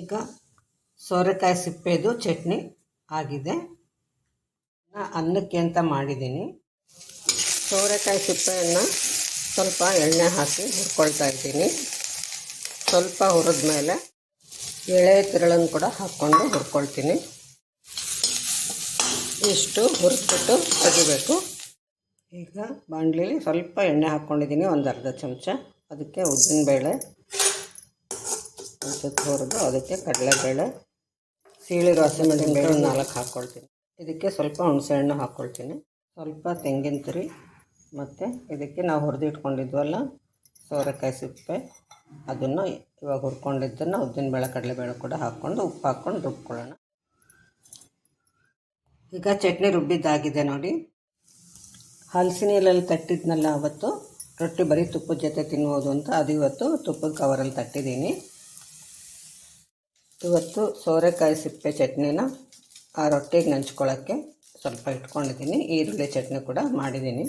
ಈಗ ಸೋರೆಕಾಯಿ ಸಿಪ್ಪೆದು ಚಟ್ನಿ ಆಗಿದೆ. ಅನ್ನಕ್ಕೆ ಅಂತ ಮಾಡಿದ್ದೀನಿ. ಸೋರೆಕಾಯಿ ಸಿಪ್ಪೆಯನ್ನು ಸ್ವಲ್ಪ ಎಣ್ಣೆ ಹಾಕಿ ಹುರ್ಕೊಳ್ತಾ ಇದ್ದೀನಿ. ಸ್ವಲ್ಪ ಹುರಿದ ಮೇಲೆ ಎಳೆ ತಿರುಳನ್ನು ಕೂಡ ಹಾಕ್ಕೊಂಡು ಹುರ್ಕೊಳ್ತೀನಿ. ಇಷ್ಟು ಹುರಿದ್ಬಿಟ್ಟು ತೆಗಿಬೇಕು. ಈಗ ಬಾಣಲಿಲಿ ಸ್ವಲ್ಪ ಎಣ್ಣೆ ಹಾಕ್ಕೊಂಡಿದ್ದೀನಿ ಒಂದು ಅರ್ಧ ಚಮಚ. ಅದಕ್ಕೆ ಉದ್ದಿನಬೇಳೆ. ಸ್ವಲ್ಪ ಹುರಿದು ಅದಕ್ಕೆ ಕಡಲೆಬೇಳೆ ಸೀಳಿರೋ ಹಸಿಮೆಣಸಿನ್ಬೇಳೆ ಒಂದು ನಾಲ್ಕು ಹಾಕ್ಕೊಳ್ತೀನಿ. ಇದಕ್ಕೆ ಸ್ವಲ್ಪ ಹುಣಸೆಹಣ್ಣು ಹಾಕ್ಕೊಳ್ತೀನಿ. ಸ್ವಲ್ಪ ತೆಂಗಿನ ತುರಿ, ಮತ್ತು ಇದಕ್ಕೆ ನಾವು ಹುರಿದಿಟ್ಕೊಂಡಿದ್ವಲ್ಲ, ಸೋರೆಕಾಯಿ ಸಿಪ್ಪೆ, ಅದನ್ನು ಇವಾಗ ಹುರ್ಕೊಂಡಿದ್ದನ್ನು ಉದ್ದಿನಬೇಳೆ ಕಡಲೆಬೇಳೆ ಕೂಡ ಹಾಕ್ಕೊಂಡು ಉಪ್ಪು ಹಾಕ್ಕೊಂಡು ರುಬ್ಕೊಳ್ಳೋಣ. ಈಗ ಚಟ್ನಿ ರುಬ್ಬಿದ್ದಾಗಿದೆ ನೋಡಿ. ಹಲಸಿನ ಎಲೆಯಲ್ಲಿ ತಟ್ಟಿದ್ನಲ್ಲ ಅವತ್ತು, ರೊಟ್ಟಿ ಬರೀ ತುಪ್ಪದ ಜೊತೆ ತಿನ್ಬೋದು ಅಂತ, ಅದು ಇವತ್ತು ತುಪ್ಪದ ಕವರಲ್ಲಿ ತಟ್ಟಿದ್ದೀನಿ. ಇವತ್ತು ಸೋರೆಕಾಯಿ ಸಿಪ್ಪೆ ಚಟ್ನಿನ ಆ ರೊಟ್ಟಿಗೆ ನೆಂಚ್ಕೊಳ್ಳೋಕ್ಕೆ ಸ್ವಲ್ಪ ಇಟ್ಕೊಂಡಿದ್ದೀನಿ ಈರುಳ್ಳಿ ಚಟ್ನಿ ಕೂಡ ಮಾಡಿದ್ದೀನಿ.